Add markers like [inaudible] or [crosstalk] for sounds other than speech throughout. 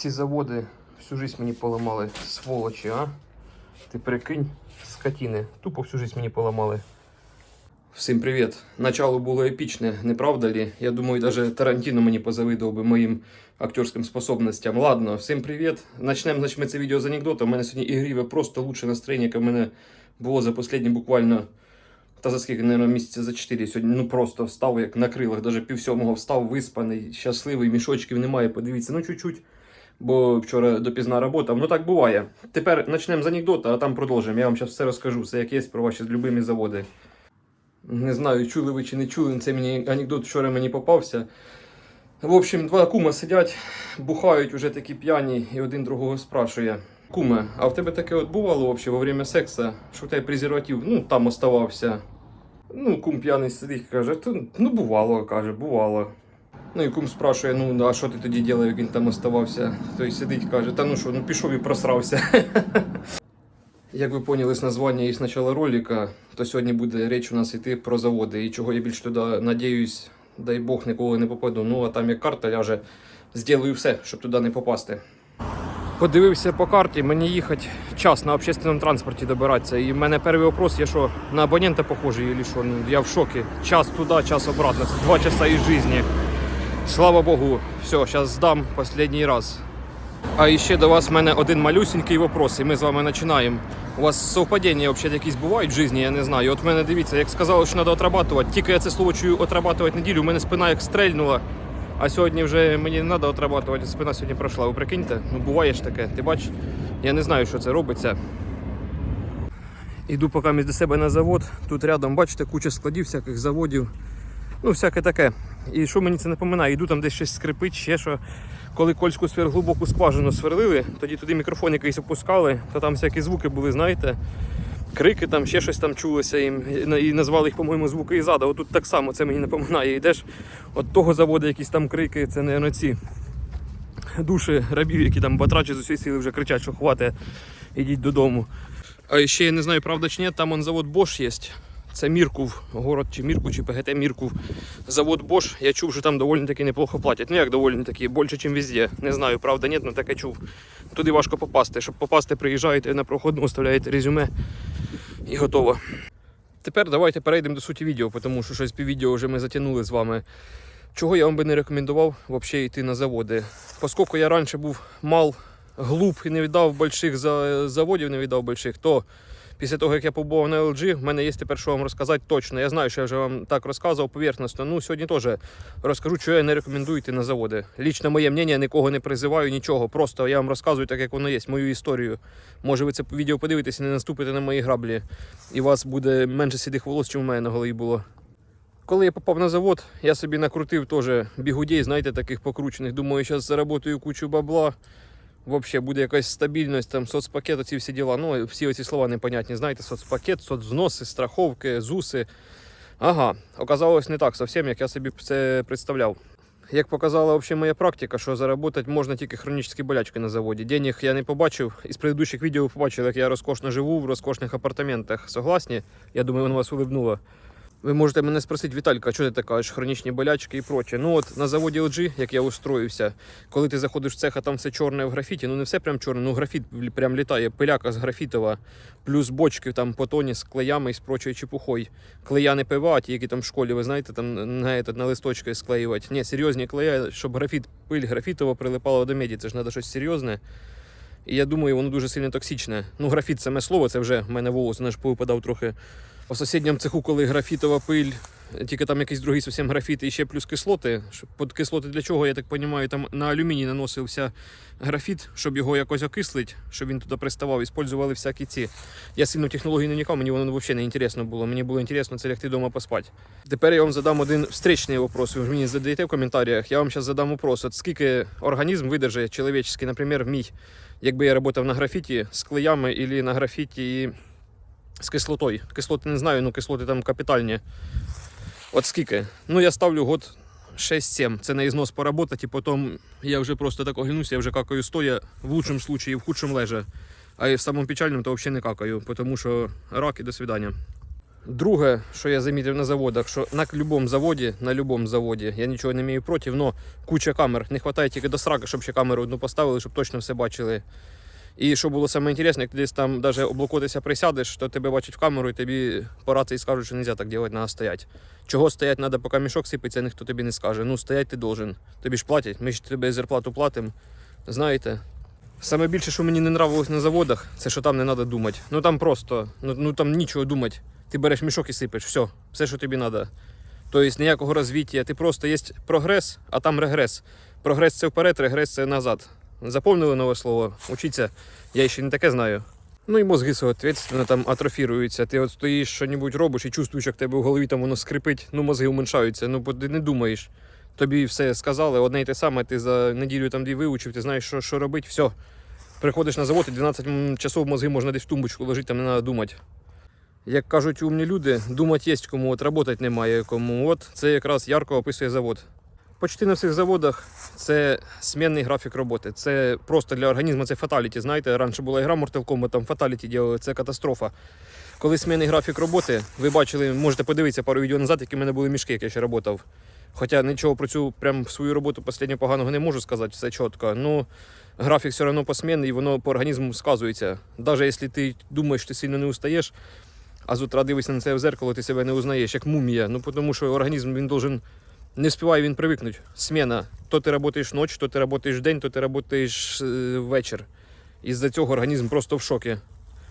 Ці заводи всю жизнь мені поламали, сволочі, а? Ти прикинь, скотіни. Тупо всю жизнь мені поламали. Всім привіт. Начало було епічне, не правда ли? Я думаю, даже Тарантіно мені позавидував би моїм актерським способностям. Ладно, всім привіт. Начнемо ми це відео з анекдота. У мене сьогодні ігріве просто лучше настроєння, яке в мене було за останні буквально. Та за скільки, наверное, місяця за 4. Сьогодні ну просто встав як на крилах, навіть пів встав, виспаний, щасливий, мішочків немає. Подивіться, ну чуть-чуть. Бо вчора допізна робота. Ну так буває. Тепер почнемо з анекдота, а там продовжимо. Я вам зараз все розкажу, все як є про ваші любимі заводи. Не знаю, чули ви чи не чули, це мені анекдот вчора мені попався. В общем, два кума сидять, бухають уже такі п'яні, і один другого спрашує. Куме, а в тебе таке от бувало вообще во время секса, що тебе презерватив, ну там оставався. Ну, кум п'яний сидить, каже, «Та, ну бувало, каже, бувало. Ну і кум спрашує, ну а що ти тоді ділав, як він там оставався? Той сидить, каже, та ну що, ну пішов і просрався. [laughs] Як ви поняли з названня і з начала ролика, то сьогодні буде річ у нас йти про заводи. І чого я більш туди надіюсь, дай Бог ніколи не попаду. Ну а там як карта ляже, зроблю все, щоб туди не попасти. Подивився по карті, мені їхати час на общественному транспорті добиратися. І в мене перший вопрос, я що, на абонента похожий, чи що? Ну, я в шокі. Час туди, час обратно. Це два часа із житті. Слава Богу, все, зараз здам останній раз. А ще до вас в мене один малюсенький вопрос, і ми з вами починаємо. У вас совпадіння взагалі якісь бувають в житті, я не знаю. От мене дивіться, як сказали, що треба отрабатувати. Тільки я це слово чую отрабатувати неділю, у мене спина як стрельнула. А сьогодні вже мені не треба отрабатувати, спина сьогодні пройшла. Ви прикиньте, ну буває ж таке. Ти бачиш, я не знаю, що це робиться. Іду поки до себе на завод. Тут рядом, бачите, куча складів, всяких заводів. Ну, всяке таке. І що мені це напоминає? Іду там десь щось скрипить, ще що. Коли кольську свер глибоку скважину сверлили, тоді туди мікрофон якийсь опускали, то там всякі звуки були, знаєте. Крики там, ще щось там чулося їм. І назвали їх, по-моєму, звуки із ада. Отут так само це мені напоминає. Йдеш от того заводу якісь там крики, це не ці душі рабів, які там батрачі з усієї сили вже кричать, що хватить, ідіть додому. А ще я не знаю, правда чи ні, там он завод Bosch є. Це Міркув, город чи Мірку, чи ПГТ Міркув. Завод Bosch. Я чув, що там доволі таки неплохо платять. Ну як доволі таки, більше, ніж везде. Не знаю, правда, ні, але таке чув. Туди важко попасти. Щоб попасти, приїжджаєте на проходну, оставляєте резюме і готово. Тепер давайте перейдемо до суті відео, тому що щось піввідео вже ми затягнули з вами. Чого я вам би не рекомендував взагалі йти на заводи. Оскільки я раніше був мал, глуп і не віддав больших заводів, не віддав больших, то після того, як я побував на LG, в мене є тепер що вам розказати точно. Я знаю, що я вже вам так розказував поверхностно. Ну, сьогодні теж розкажу, що я не рекомендую йти на заводи. Лічно моє мнення, нікого не призиваю, нічого. Просто я вам розказую так, як воно є, мою історію. Може, ви це відео подивитесь і не наступите на мої граблі, і у вас буде менше сідих волос, чим у мене на голові було. Коли я попав на завод, я собі накрутив теж бігудей, знаєте, таких покручених. Думаю, зараз заработаю кучу бабла. Взагалі буде якась стабільність, там соцпакет, оці всі діла. Ну, всі оці слова непонятні, знаєте, соцпакет, соцвзноси, страховки, ЗУСи. Ага, оказалось не так зовсім, як я собі це представляв. Як показала взагалі моя практика, що заробити можна тільки хронічні болячки на заводі. Денег я не побачив. Із предыдущих відео ви побачили, як я розкошно живу в розкошних апартаментах. Согласні? Я думаю, воно вас улибнуло. Ви можете мене спросити, Віталька, що ти така кажеш, хронічні болячки і проче. Ну от на заводі LG, як я устроївся, коли ти заходиш в цех, а там все чорне в графіті, ну не все прям чорне, ну графіт прям літає, пиляка з графітова, плюс бочки там по тоні з клеями і з прочою чепухою. Клея не пива, ті, які там в школі, ви знаєте, там на, на листочки склеювати. Ні, серйозні клея, щоб графіт, пиль графітова прилипала до меді, це ж треба щось серйозне. І я думаю, воно дуже сильно токсичне. Ну, графіт саме слово, це вже в мене волос, наш повипадав трохи. У сусідньому цеху, коли графітова пиль, тільки там якийсь другий зовсім графіт і ще плюс кислоти. Под кислоти для чого, я так розумію, там на алюміній наносився графіт, щоб його якось окислити, щоб він туди приставав, іспользували всякі ці. Я сильно в технології не вникав, мені воно взагалі не інтересно було. Мені було інтересно це лягти вдома поспати. Тепер я вам задам один встречний вопрос. Ви мені задаєте в коментарях. Я вам зараз задам вопрос. От скільки організм видержить чоловічний, наприклад, мій, якби я працював на графіті з клеями або на графіті і з кислотою. Кислоти не знаю, ну кислоти там капітальні. От скільки? Ну я ставлю год 6-7. Це на ізнос поработати, і потім я вже просто так оглянуся, я вже какаю стоя в лучшому случае, в худшому лежа. А в самому печальному то взагалі не какаю, тому що рак і до свидання. Друге, що я замітив на заводах, що на будь-якому заводі, на будь-якому заводі, я нічого не маю проти, але куча камер. Не вистачає тільки до сраки, щоб ще камеру одну поставили, щоб точно все бачили. І що було саме інтересне, як ти десь там навіть облокотися присядеш, то тебе бачать в камеру і тобі по рації скажуть, що не можна так робити, треба стояти. Чого стоять треба, поки мішок сипеться, ніхто тобі не скаже. Ну, стоять ти должен. Тобі ж платять, ми ж тебе зарплату платимо. Знаєте. Саме більше, що мені не нравилось на заводах, це що там не треба думати. Ну там просто, ну, ну там нічого думати. Ти береш мішок і сипеш, все, все, що тобі треба. Тобто ніякого розвиття. Ти просто є прогрес, а там регрес. Прогрес це вперед, регрес це назад. Заповнили нове слово, учіться, я ще не таке знаю. Ну і мозги, соответственно, там атрофіруються. Ти от стоїш, що-небудь робиш і чувствуєш, як тебе в голові там воно скрипить, ну мозги уменшаються, ну бо ти не думаєш. Тобі все сказали, одне й те саме, ти за неділю там дві вивчив, ти знаєш, що, що робити, все. Приходиш на завод і 12 часов мозги можна десь в тумбочку лежити, там не треба думати. Як кажуть умні люди, думати є кому, от роботи немає кому. От це якраз ярко описує завод. Почти на всіх заводах це смінний графік роботи. Це просто для організму це фаталіті. Знаєте, раніше була гра Mortal Kombat, там фаталіті робили, це катастрофа. Коли смінний графік роботи, ви бачили, можете подивитися пару відео назад, які в мене були мішки, як я ще працював. Хоча нічого про цю прям свою роботу останню поганого не можу сказати, все чітко. Ну, графік все одно посмінний, і воно по організму сказується. Навіть якщо ти думаєш, що ти сильно не устаєш, а з утра дивишся на це в зеркало, ти себе не узнаєш, як мумія. Ну, тому що організм він должен не встигає він привикнути. Сміна. То ти працюєш ночі, то ти працюєш день, то ти працюєш е, вечір. Із-за цього організм просто в шокі.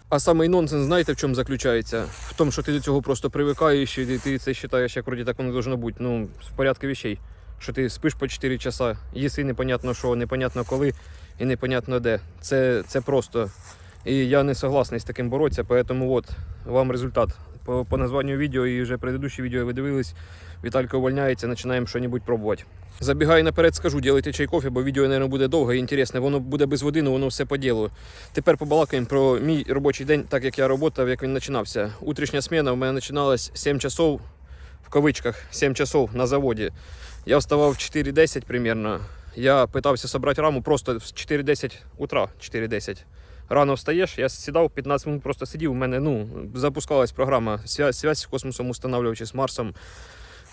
А самий нонсенс, знаєте, в чому заключається? В тому, що ти до цього просто привикаєш і ти це вважаєш, як вроді так воно должно бути. Ну, в порядку вещей. Що ти спиш по 4 часа, їси непонятно що, непонятно коли і непонятно де. Це, це просто. І я не согласний з таким боротися, поэтому от вам результат. По, по названню відео і вже предыдущі відео ви дивились. Віталька увольняється, починаємо щось пробувати. Забігаю наперед, скажу, ділайте чай кофе, бо відео, мабуть, буде довге і інтересне. Воно буде без води, але воно все по ділу. Тепер побалакаємо про мій робочий день, так як я працював, як він починався. Утрішня сміна у мене починалась 7 часов, в кавичках, 7 часов на заводі. Я вставав в 4.10 примерно. Я питався зібрати раму просто в 4.10 утра. 4.10. Рано встаєш, я сідав 15 минут, просто сидів. У мене ну, запускалась програма связь з космосом устанавливав з Марсом.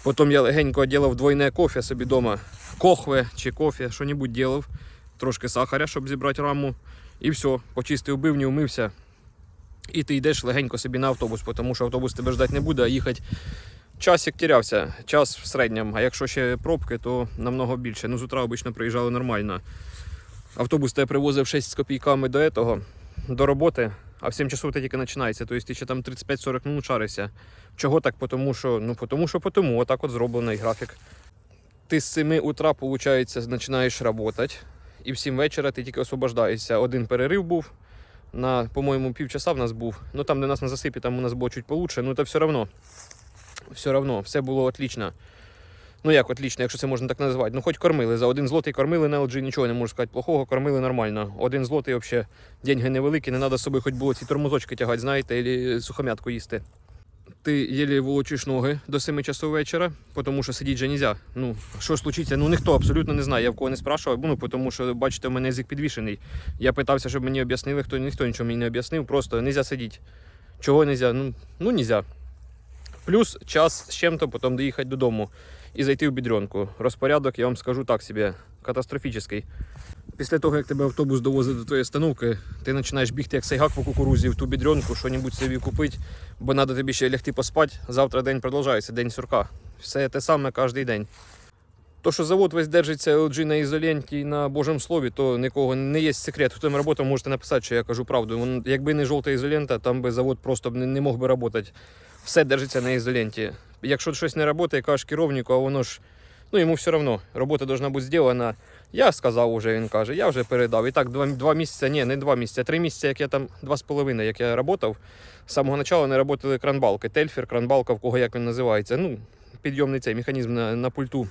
Потім я легенько оділав двойне кофе собі вдома. Кохве чи кофе, що-небудь ділав. Трошки сахаря, щоб зібрати раму. І все, почистив бивню, умився. І ти йдеш легенько собі на автобус, тому що автобус тебе ждати не буде, а їхати. Часик терявся, час в середньому. А якщо ще пробки, то намного більше. Ну, з утра обично приїжджали нормально. Автобус тебе привозив 6 з копійками до этого, до роботи, а в 7 часов ти тільки починається. Тобто ти ще там 35-40 минут шаришся. Чого так? Потому що, ну, потому що потому, отак от зроблений графік. Ти з 7 утра, виходить, починаєш працювати, і в 7 вечора ти тільки освобождаєшся. Один перерив був. На, по-моєму, півчаса в нас був. Ну там, де нас на засипі, там у нас було чуть получше, ну це все одно. Все одно, все було отлично. Ну як отлично, якщо це можна так назвати. Ну хоч кормили. За один злотий кормили на LG, нічого не можу сказати плохого, кормили нормально. Один злотий взагалі деньги невеликі, не треба з собою хоч було ці тормозочки тягати, знаєте, або сухомятку їсти. Ти єлі волочиш ноги до 7 часов вечора, тому що сидіти вже нельзя. Ну, що случиться? Ну ніхто абсолютно не знає. Я в кого не спрашував, ну тому що, бачите, у мене язик підвішений. Я питався, щоб мені об'яснили, хто ніхто нічого мені не об'яснив, просто нельзя сидіти. Чого нельзя? Ну, ну нельзя. Плюс час з чим-то потім доїхати додому і зайти в бідренку. Розпорядок, я вам скажу так собі, катастрофічний. Після того, як тебе автобус довозить до твоєї остановки, ти починаєш бігти як сайгак по кукурузі в ту бідренку, що-небудь собі купити, бо треба тобі ще лягти поспати. Завтра день продовжується, день сурка. Все те саме кожен день. То, що завод весь держиться LG на ізоленті і на Божому слові, то нікого не є секрет. Хто там працює, можете написати, що я кажу правду. Якби не жовта ізолента, там би завод просто не мог би працювати. Все держиться на ізоленті. Якщо щось не працює, кажеш керівнику, а воно ж ну йому все одно. Робота повинна бути зроблена. Я сказав уже, він каже, я вже передав. І так, два, два місяці, ні, не два місяці, а три місяці, як я там, два з половиною, як я працював. З самого початку не працювали кранбалки. Тельфер, кранбалка, в кого як він називається. Ну, підйомний цей механізм на, на пульту.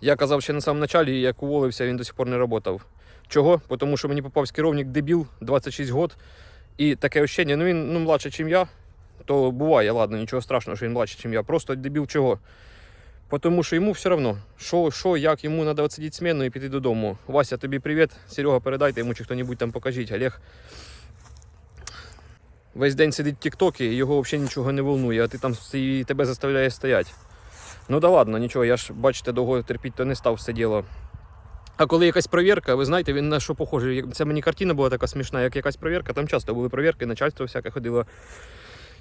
Я казав ще на самому початку, як уволився, він до сих пор не працював. Чого? Тому що мені попався керівник дебіл, 26 років. І таке ощущення, ну він ну, младше, ніж я, то буває, ладно, нічого страшного, що він младше, ніж я. Просто дебіл чого? Тому що йому все одно, що, що, як йому треба відсидіти зміну і піти додому. Вася, тобі привіт. Серега, передайте йому чи хто-небудь там покажіть. Олег. весь день сидить в Тіктокі, і його взагалі нічого не волнує, а ти там і тебе заставляє стояти. Ну да ладно, нічого, я ж, бачите, довго терпіти то не став все діло. А коли якась провірка, ви знаєте, він на що похожий. Це мені картина була така смішна, як якась провірка, там часто були провірки, начальство всяке ходило.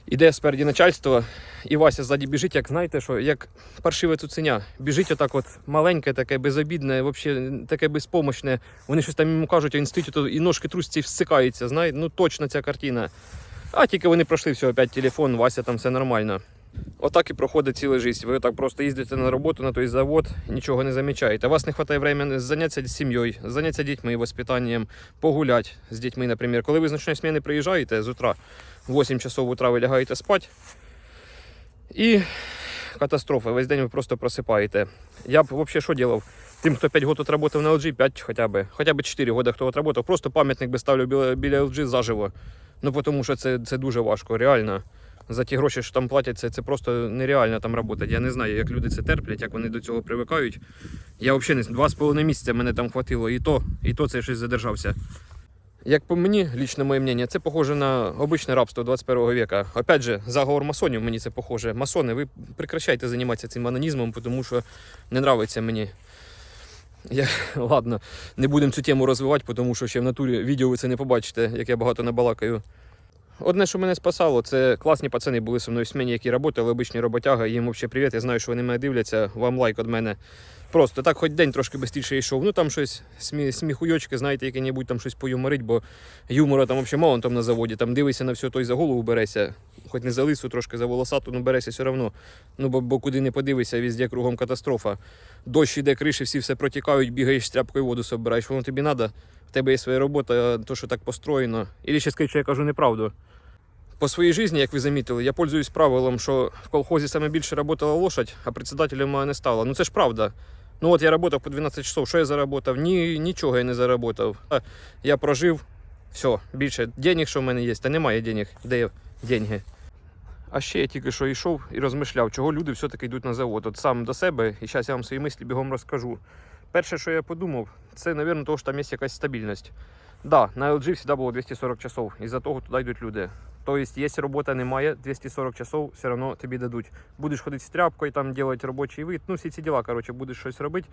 Іде спереді начальство, і Вася ззаді біжить, як знаєте, що як паршиве цуценя. Біжить отак, от маленьке, таке безобідне, вообще таке безпомощне. Вони щось там йому кажуть, а він стоїть ото і ножки трусці всикаються. Знаєте, ну точно ця картина. А тільки вони пройшли все, опять телефон, Вася там все нормально. Отак і проходить ціле життя. Ви так просто їздите на роботу, на той завод, нічого не замічаєте. Вас не вистачає заняття сім'єю, заняття дітьми, воспитанням, погуляти з дітьми, наприклад. Коли ви з ночної зміни приїжджаєте з утра, 8 часов утра ви лягаєте спати. І катастрофа. Весь день ви просто просипаєте. Я б взагалі що робив? Тим, хто 5 років отработав на LG, 5 хоча б, хоча б 4 роки, хто отработав, просто пам'ятник би ставлю біля, біля LG заживо. Ну, тому що це, це дуже важко, реально. За ті гроші, що там платять, це, просто нереально там працювати. Я не знаю, як люди це терплять, як вони до цього привикають. Я взагалі не два з половиною місяця мене там хватило, і то, і то це щось задержався. Як по мені, лично моє мнение, це похоже на обичне рабство 21 века. Опять же, заговор масонів мені це похоже. Масони, ви прекращайте займатися цим анонізмом, тому що не нравиться мені. Я, [laughs] ладно, не будемо цю тему розвивати, тому що ще в натурі відео ви це не побачите, як я багато набалакаю. Одне, що мене спасало, це класні пацани були зі мною в смені, які працювали, обичні роботяги. Їм взагалі привіт. Я знаю, що вони мене дивляться. Вам лайк від мене. Просто так, хоч день трошки швидше йшов. Ну там щось смі, сміхуйочки, знаєте, які-небудь там щось поюморить, бо юмора там взагалі мало там на заводі. Там дивишся на все, той за голову береся. Хоч не за лису, трошки за волосату, ну береся все одно. Ну бо, бо куди не подивишся, везде кругом катастрофа. Дощ іде, криші, всі все протікають, бігаєш з тряпкою воду собираєш. Воно тобі треба. В тебе є своя робота, то, що так построєно. Ілі ще що я кажу неправду. По своїй житті, як ви замітили, я пользуюсь правилом, що в колхозі саме більше працювала лошадь, а председателем не стало. Ну це ж правда. Ну от я працював по 12 часов, що я заработав? Ні, нічого я не заработав. Я прожив, все, більше денег, що в мене є, та немає денег. Де деньги? А ще я тільки що йшов і розмишляв, чого люди все-таки йдуть на завод. От сам до себе, і зараз я вам свої мислі бігом розкажу. Перше, що я подумав, це, мабуть, того, що там є якась стабільність. Да, на LG завжди було 240 часов, і за того туди йдуть люди. Тобто, якщо роботи немає, 240 часов все одно тобі дадуть. Будеш ходити з тряпкою, там робити робочий вид, ну всі ці діла, коротше, будеш щось робити,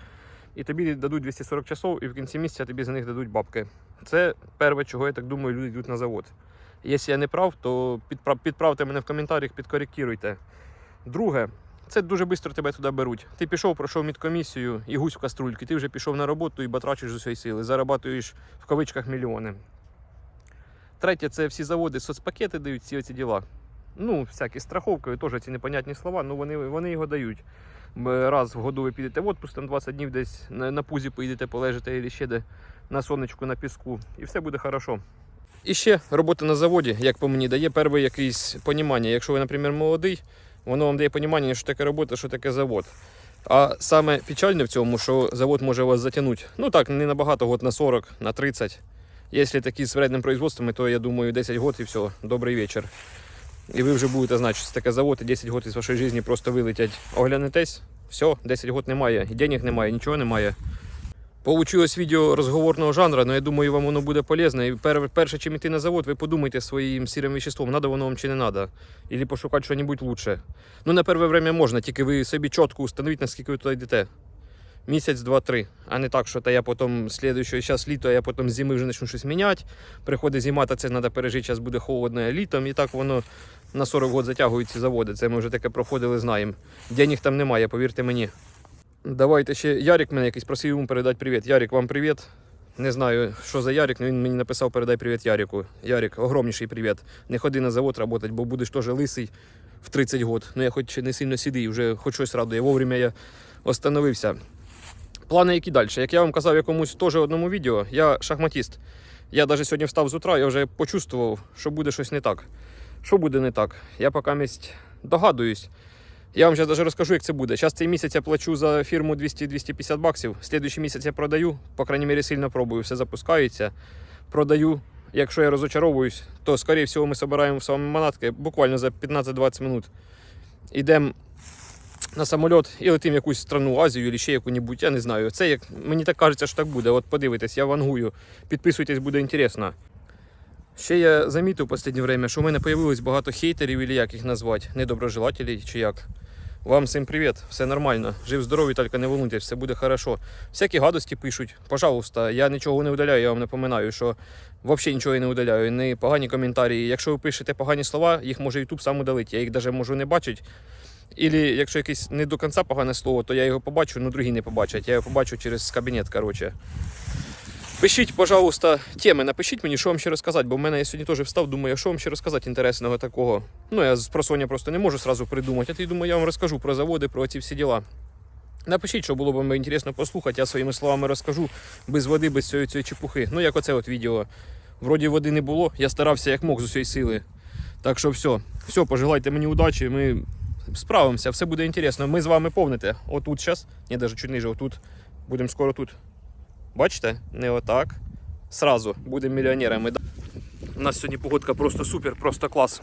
і тобі дадуть 240 часов, і в кінці місяця тобі за них дадуть бабки. Це перше, чого я так думаю, люди йдуть на завод. Якщо я не прав, то підправте мене в коментарях, підкоректируйте. Друге, це дуже швидко тебе туди беруть. Ти пішов, пройшов медкомісію і гусь в каструльки, ти вже пішов на роботу і батрачиш з усієї сили, зарабатуєш в кавичках мільйони. Третє, це всі заводи соцпакети дають всі ці діла. Ну, всякі страховки, теж ці непонятні слова, ну вони, вони його дають. Раз в году ви підете в отпуск, там 20 днів десь на, на пузі поїдете, полежите або ще де на сонечку, на піску, і все буде хорошо. І ще робота на заводі, як по мені, дає перше якесь понімання. Якщо ви, наприклад, молодий, воно вам дає понімання, що таке робота, що таке завод. А саме печальне в цьому, що завод може вас затягнути. Ну так, не на багато год, на 40, на 30. Якщо такі з вредним производством, то я думаю 10 років і все, добрий вечір. І ви вже будете знати, що це таке завод, і 10 років із вашої житті просто вилетять. Оглянетесь, все, 10 років немає, і денег немає, нічого немає. Получилось відео розговорного жанру, але я думаю, вам воно буде полезне. І пер, перше, чим йти на завод, ви подумайте своїм сірим веществом, надо воно вам чи не треба. Або пошукати щось лучше. Ну, на перше время можна, тільки ви собі чітко установіть, наскільки ви туди йдете. Місяць, два-три. А не так, що та я потім слідуючого зараз літо, а я потім з зими вже почну щось міняти. Приходить зима, та це треба пережити, зараз буде холодно а літом. І так воно на 40 років затягують ці заводи. Це ми вже таке проходили, знаємо. Денег там немає, повірте мені. Давайте ще Ярик мене якийсь просив йому передати привіт. Ярик, вам привіт. Не знаю, що за Ярик, але він мені написав передай привіт Ярику. Ярик, огромніший привіт. Не ходи на завод працювати, бо будеш теж лисий в 30 років. Ну я хоч не сильно сидий, вже хоч щось радує. Вовремя я остановився. Плани які далі? Як я вам казав якомусь теж одному відео, я шахматіст. Я навіть сьогодні встав з утра, я вже почувствував, що буде щось не так. Що буде не так? Я поки догадуюсь. Я вам зараз даже розкажу, як це буде. Зараз цей місяць я плачу за фірму 200-250 баксів. Слідуючий місяць я продаю, по крайній мірі, сильно пробую, все запускається. Продаю. Якщо я розочаровуюсь, то, скоріше всього, ми збираємо самому манатки буквально за 15-20 минут. Ідемо на самоліт і летимо в якусь страну, Азію або ще яку-небудь, я не знаю. Це як мені так кажеться, що так буде. От подивитесь, я вангую. Підписуйтесь, буде інтересно. Ще я замітив в останнє время, що в мене появилось багато хейтерів, или як їх назвати, недоброжелателів чи як. Вам всім привіт, все нормально. Жив здоровий, тільки не волнуйтесь, все буде хорошо. Всякі гадості пишуть. Пожалуйста, я нічого не удаляю, я вам напоминаю, що взагалі нічого я не удаляю, не погані коментарі. Якщо ви пишете погані слова, їх може YouTube сам удалить. Я їх навіть можу не бачити. Ілі якщо якесь не до кінця погане слово, то я його побачу, ну другі не побачать. Я його побачу через кабінет, коротше. Пишіть, пожалуйста, теми, напишіть мені, що вам ще розказати, бо в мене я сьогодні теж встав, думаю, що вам ще розказати інтересного такого. Ну, я з просоння просто не можу сразу придумати, а ти думаю, я вам розкажу про заводи, про ці всі діла. Напишіть, що було б вам інтересно послухати, я своїми словами розкажу без води, без цієї, цієї чепухи. Ну, як оце от відео. Вроді води не було, я старався як мог з усієї сили. Так що все, все, пожелайте мені удачі, ми справимося, все буде інтересно. Ми з вами повните. Отут зараз, ні, навіть чуть ниже, отут. Будемо скоро тут. Бачите? Не отак. Сразу будемо мільйонерами. У нас сьогодні погодка просто супер, просто клас.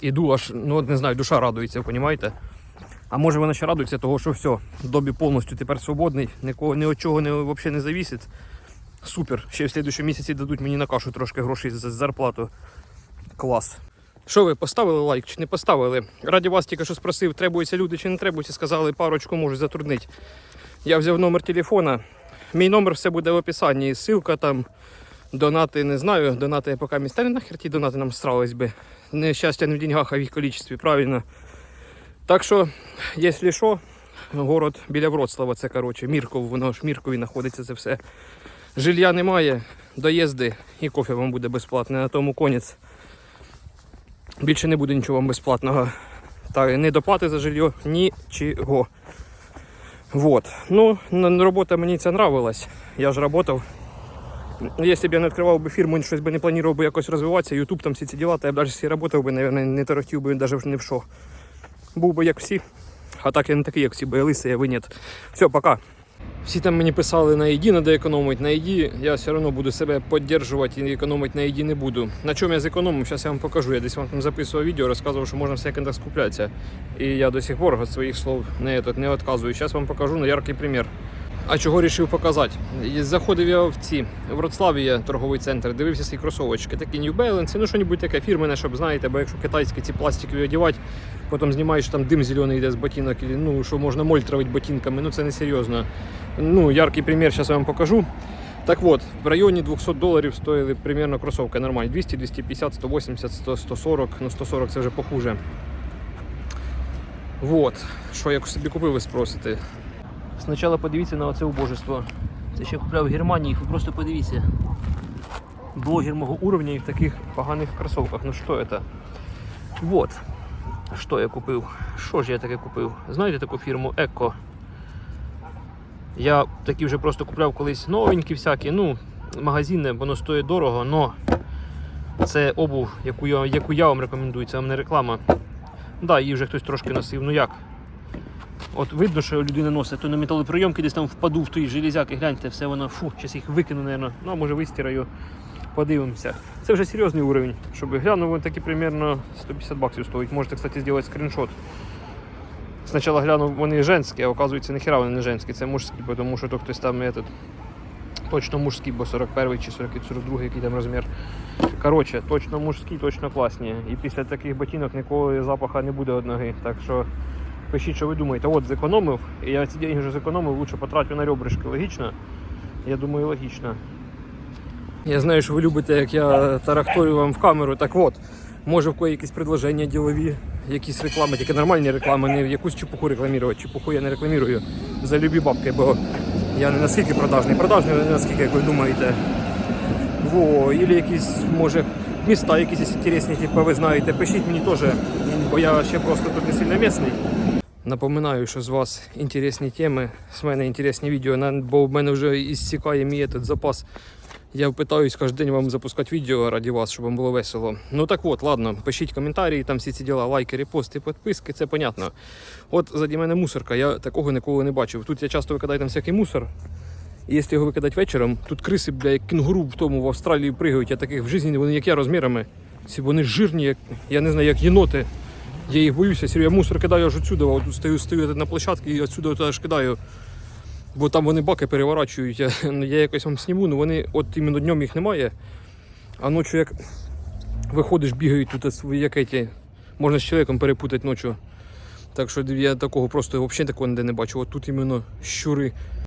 Іду аж, ну не знаю, душа радується, розумієте? А може вона ще радується, того, що все, добі повністю тепер свободний, нікого ні від чого не, взагалі не завісить. Супер. Ще в слідчому місяці дадуть мені на кашу трошки грошей за зарплату. Клас. Що ви поставили лайк чи не поставили? Раді вас тільки що спросив, требуються люди чи не требуються, сказали, парочку можуть затруднити. Я взяв номер телефона. Мій номер все буде в описанні. Ссылка там, донати, не знаю, донати я поки місця не нахер ті донати нам стрались би. Не щастя не в деньгах, а в їх кількості, правильно. Так що, якщо що, город біля Вроцлава, це коротше, Мірков, воно ж Міркові знаходиться це все. Жилья немає, доїзди і кофе вам буде безплатне, на тому конець. Більше не буде нічого вам безплатного. Та не доплати за жилье, нічого. Вот. Ну, работа мені ця нравилась. Я ж працював. Якщо б я не відкривав би фірму, щось би не планував би якось розвиватися, Ютуб там всі ці діла, то я б навіть працював би, наверное, не тарахтів би навіть не в що. Був би як всі. А так я не такий, як всі, бо я лисий, я ви. Все, пока. Всі там мені писали на їді треба економити. На їді я все одно буду себе підтримувати і економити на їді не буду. На чому я зекономив, зараз я вам покажу. Я десь вам там записував відео, розказував, що можна в секондах скуплятися. І я до сих пор від своїх слов не, не відказую. Зараз вам покажу на яркий примір. А чого вирішив показати? Заходив я в ці в Вроцлаві є торговий центр, дивився свої кросовочки, такі New Balance, ну що-небудь таке фірменне, щоб знаєте, бо якщо китайські ці пластикові одягати, потім знімаєш там дим зелений йде з ботинок, і, ну що можна моль травити ботинками, ну це не серйозно. Ну, яркий примір зараз я вам покажу. Так от, в районі 200 доларів стоїли примерно кросовки нормальні. 200, 250, 180, 100, 140, ну 140 це вже похуже. Вот, що я собі купив, ви спросите. Спочатку подивіться на оце убожество. Це ще купляв в Германії, ви просто подивіться. Блогер мого уровня і в таких поганих кросовках. Ну що це? Вот. Що я купив? Що ж я таке купив? Знаєте таку фірму Еко? Я такі вже просто купляв колись новенькі всякі, ну, магазинне, воно стоїть дорого, но це обув, яку я, яку я вам рекомендую, це вам не реклама. Да, її вже хтось трошки носив. Ну як? От видно, що людина носить, то на металоприйомки десь там впаду в той железяки, гляньте, все воно, фу, зараз їх викину, наверное. Ну, а може вистираю, подивимося. Це вже серйозний уровень, щоб глянув, він таки примерно 150 баксів стоїть. Можете, кстати, зробити скріншот. Спочатку глянув, вони женські, а оказується, ніхера вони не женські, це мужські, тому що то хтось там этот, точно мужський, бо 41 чи 40, 42, який там розмір. Коротше, точно мужські, точно класні. І після таких ботинок ніколи запаха не буде від ноги. Так що пишіть, що ви думаєте. От зекономив, і я ці деньги вже зекономив, лучше потратив на ребрышки. Логічно? Я думаю, логічно. Я знаю, що ви любите, як я тарахторю вам в камеру. Так от, може в кої якісь предложення ділові, якісь реклами, тільки нормальні реклами, не якусь чепуху рекламувати. Чепуху я не рекламірую за любі бабки, бо я не наскільки продажний. Продажний, не наскільки, як ви думаєте. Во, или якісь, може, міста якісь інтересні, типу, ви знаєте, пишіть мені теж, бо я ще просто тут не сильно місний. Напоминаю, що з вас інтересні теми, з мене інтересні відео, бо в мене вже істікає мій этот запас. Я питаюсь кожен день вам запускати відео раді вас, щоб вам було весело. Ну так от, ладно, пишіть коментарі, там всі ці діла, лайки, репости, підписки, це понятно. От заді мене мусорка, я такого ніколи не бачив. Тут я часто викидаю там всякий мусор. І якщо його викидати вечором, тут криси, бля, як кінгуру в тому в Австралії пригають, а таких в житті вони як я розмірами. Ці вони жирні, як я не знаю, як єноти. Я їх боюся, серйозно, я мусор кидаю аж отсюди, от тут стою, стою на площадці і отсюди аж кидаю. Бо там вони баки переворачують. Я, [laughs] ну, я якось вам сніму, але вони от іменно днем їх немає. А ночі як виходиш, бігають тут свої якеті. Можна з чоловіком перепутати ночі. Так що я такого просто взагалі такого ніде не бачу. От тут іменно щури